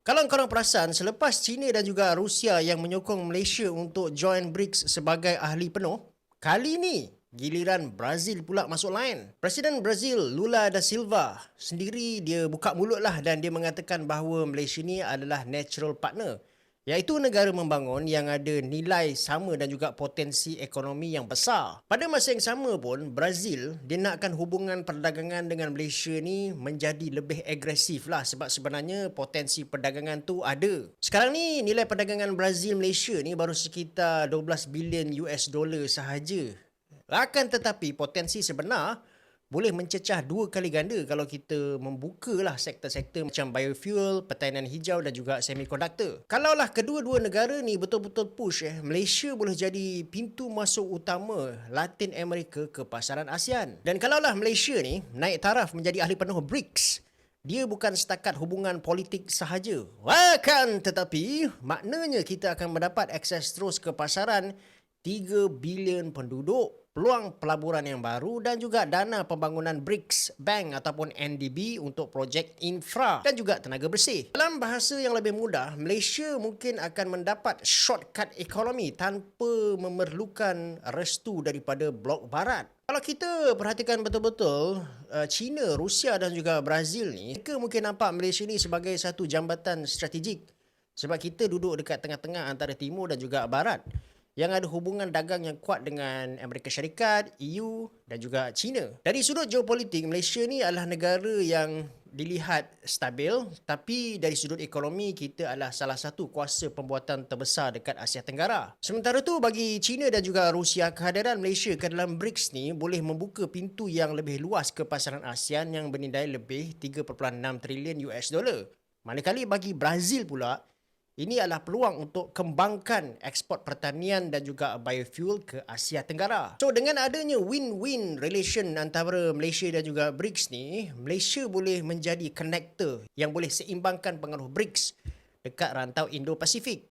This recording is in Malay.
Kalau korang perasan, selepas China dan juga Rusia yang menyokong Malaysia untuk join BRICS sebagai ahli penuh, kali ni giliran Brazil pula masuk line. Presiden Brazil Lula da Silva sendiri dia buka mulut lah dan dia mengatakan bahawa Malaysia ni adalah natural partner iaitu negara membangun yang ada nilai sama dan juga potensi ekonomi yang besar. Pada masa yang sama pun, Brazil dia nakkan hubungan perdagangan dengan Malaysia ni menjadi lebih agresif lah sebab sebenarnya potensi perdagangan tu ada. Sekarang ni nilai perdagangan Brazil-Malaysia ni baru sekitar 12 bilion US dollar sahaja. Akan tetapi potensi sebenar boleh mencecah dua kali ganda kalau kita membukalah sektor-sektor macam biofuel, pertanian hijau dan juga semikonduktor. Kalaulah kedua-dua negara ni betul-betul push eh, Malaysia boleh jadi pintu masuk utama Latin Amerika ke pasaran ASEAN. Dan kalaulah Malaysia ni naik taraf menjadi ahli penuh BRICS, dia bukan setakat hubungan politik sahaja. Akan tetapi, maknanya kita akan mendapat akses terus ke pasaran 3 bilion penduduk peluang pelaburan yang baru dan juga dana pembangunan BRICS Bank ataupun NDB untuk projek infra dan juga tenaga bersih. Dalam bahasa yang lebih mudah, Malaysia mungkin akan mendapat shortcut ekonomi tanpa memerlukan restu daripada blok barat. Kalau kita perhatikan betul-betul, uh, China, Rusia dan juga Brazil ni, mereka mungkin nampak Malaysia ni sebagai satu jambatan strategik sebab kita duduk dekat tengah-tengah antara timur dan juga barat yang ada hubungan dagang yang kuat dengan Amerika Syarikat, EU dan juga China. Dari sudut geopolitik, Malaysia ni adalah negara yang dilihat stabil tapi dari sudut ekonomi kita adalah salah satu kuasa pembuatan terbesar dekat Asia Tenggara. Sementara tu bagi China dan juga Rusia kehadiran Malaysia ke dalam BRICS ni boleh membuka pintu yang lebih luas ke pasaran ASEAN yang bernilai lebih 3.6 trilion US dollar. Manakala bagi Brazil pula ini adalah peluang untuk kembangkan ekspor pertanian dan juga biofuel ke Asia Tenggara. So dengan adanya win-win relation antara Malaysia dan juga BRICS ni, Malaysia boleh menjadi connector yang boleh seimbangkan pengaruh BRICS dekat rantau Indo-Pasifik.